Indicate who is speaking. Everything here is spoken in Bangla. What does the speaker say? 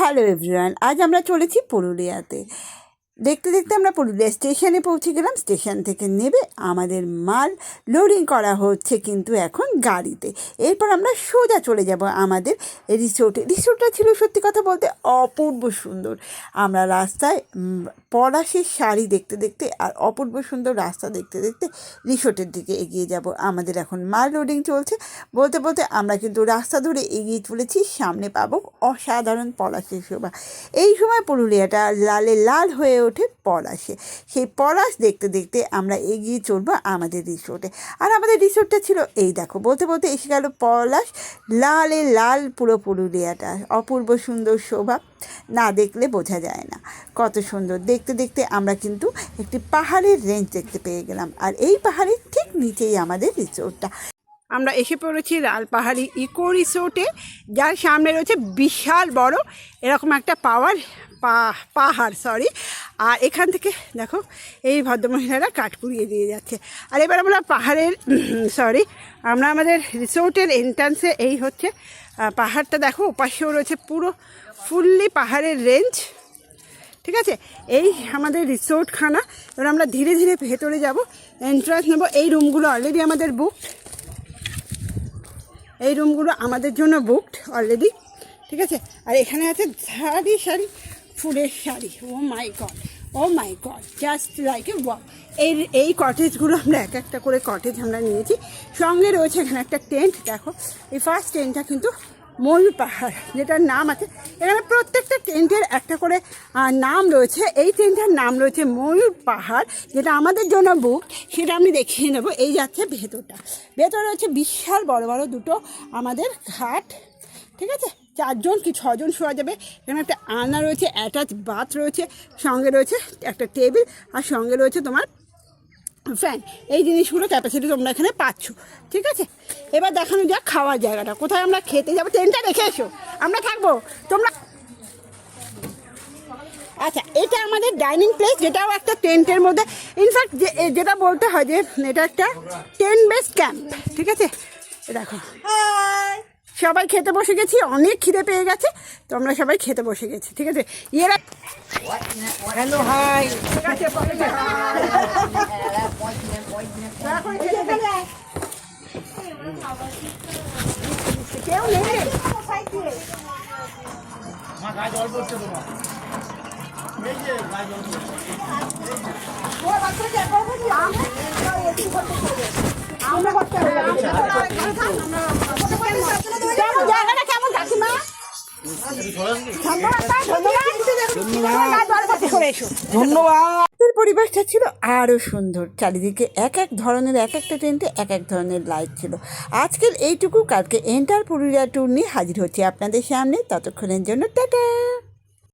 Speaker 1: হ্যালো এভরিওয়ান আজ আমরা চলেছি পুরুলিয়াতে। দেখতে দেখতে আমরা পুরুলিয়া স্টেশনে পৌঁছে গেলাম। স্টেশন থেকে নেবে আমাদের মাল। লোডিং করা হচ্ছে কিন্তু এখন গাড়িতে। এরপর আমরা সোজা চলে যাব আমাদের রিসোর্টে রিসোর্টটা ছিল সত্যি কথা বলতে অপূর্ব সুন্দর। আমরা রাস্তায় পলাশের শাড়ি দেখতে দেখতে আর অপূর্ব সুন্দর রাস্তা দেখতে দেখতে রিসোর্টের দিকে এগিয়ে যাব। আমাদের এখন মাল লোডিং চলছে। বলতে বলতে আমরা কিন্তু রাস্তা ধরে এগিয়ে চলেছি। সামনে পাবো অসাধারণ পলাশের শোভা। এই সময় পুরুলিয়াটা লালে লাল হয়ে ওঠে পলাশে। সেই পলাশ দেখতে দেখতে আমরা এগিয়ে চলবো আমাদের রিসোর্টে আর আমাদের রিসোর্টটা ছিল এই দেখো, বলতে বলতে এসে গেল পলাশ। লালে লাল পুরো পুরুলিয়াটা, অপূর্ব সুন্দর শোভা। না দেখলে বোঝা যায় না। কত সুন্দর। দেখতে দেখতে আমরা কিন্তু একটি পাহাড়ের রেঞ্জ দেখতে পেয়ে গেলাম। আর এই পাহাড়ের ঠিক নিচেই আমাদের রিসোর্টটা আমরা এসে পড়েছি লাল পাহাড়ি ইকো রিসোর্টে যার সামনে রয়েছে বিশাল বড়, এরকম একটা পাওয়ার পাহাড় সরি আর এখান থেকে, দেখো, এই ভদ্রমহিলারা কাঠ কুড়িয়ে দিয়ে যাচ্ছে। আর এবার আমরা পাহাড়ের সরি আমরা আমাদের রিসোর্টের এন্ট্রান্সে এই হচ্ছে পাহাড়টা দেখো, ওপাশেও রয়েছে পুরো ফুললি পাহাড়ের রেঞ্জ ঠিক আছে? এই আমাদের রিসোর্টখানা, এবার আমরা ধীরে ধীরে ভেতরে যাব এন্ট্রান্স নেব। এই রুমগুলো অলরেডি আমাদের বুকড এই রুমগুলো আমাদের জন্য বুকড অলরেডি ঠিক আছে? আর এখানে আছে সারি সারি ফুলের শাড়ি ও my god oh my god just like a walk এই এই কটেজগুলো আমরা এক একটা করে কটেজ আমরা নিয়েছি। সঙ্গে রয়েছে এখানে একটা টেন্ট দেখো। এই ফার্স্ট টেন্টটা কিন্তু ময়ূর পাহাড়, যেটার নাম আছে। এখানে প্রত্যেকটা টেন্টের একটা করে নাম রয়েছে। এই টেন্টের নাম রয়েছে ময়ূর পাহাড়, যেটা আমাদের জন্য বুক সেটা আমি দেখিয়ে নেব। এই যাচ্ছে ভেতরটা। ভেতরে রয়েছে বিশাল বড় বড় দুটো আমাদের ঘাট, ঠিক আছে? চারজন কি ছজন শোয়া যাবে? এখানে একটা আলনা রয়েছে অ্যাটাচ বাথ রয়েছে, সঙ্গে রয়েছে একটা টেবিল আর সঙ্গে রয়েছে তোমার ফ্যান এই জিনিসগুলো ক্যাপাসিটি তোমরা এখানে পাচ্ছ, ঠিক আছে? এবার দেখানো যাক খাওয়ার জায়গাটা। কোথায় আমরা খেতে যাব? ট্রেনটা রেখে এসো। আমরা থাকব। তোমরা আচ্ছা এটা আমাদের ডাইনিং প্লেস যেটাও একটা টেন্টের মধ্যে। ইনফ্যাক্ট যে যেটা বলতে হয় যে, এটা একটা টেন্ট বেস ক্যাম্প ঠিক আছে? দেখো। সবাই খেতে বসে গেছি অনেক খিদে পেয়ে গেছে তো আমরা সবাই খেতে বসে গেছি ঠিক আছে? ইয়েরা
Speaker 2: হ্যালো হাই।
Speaker 1: কেউ নেই। ধন্যবাদ। পরিবেশটা ছিল আরও সুন্দর। চারিদিকে এক এক ধরনের, এক একটা টেন্টে এক এক ধরনের লাইট ছিল। আজকের এইটুকু, কালকে এন্টার পুরুলিয়া ট্যুর নিয়ে হাজির হচ্ছে আপনাদের সামনে। ততক্ষণের জন্য টাটা।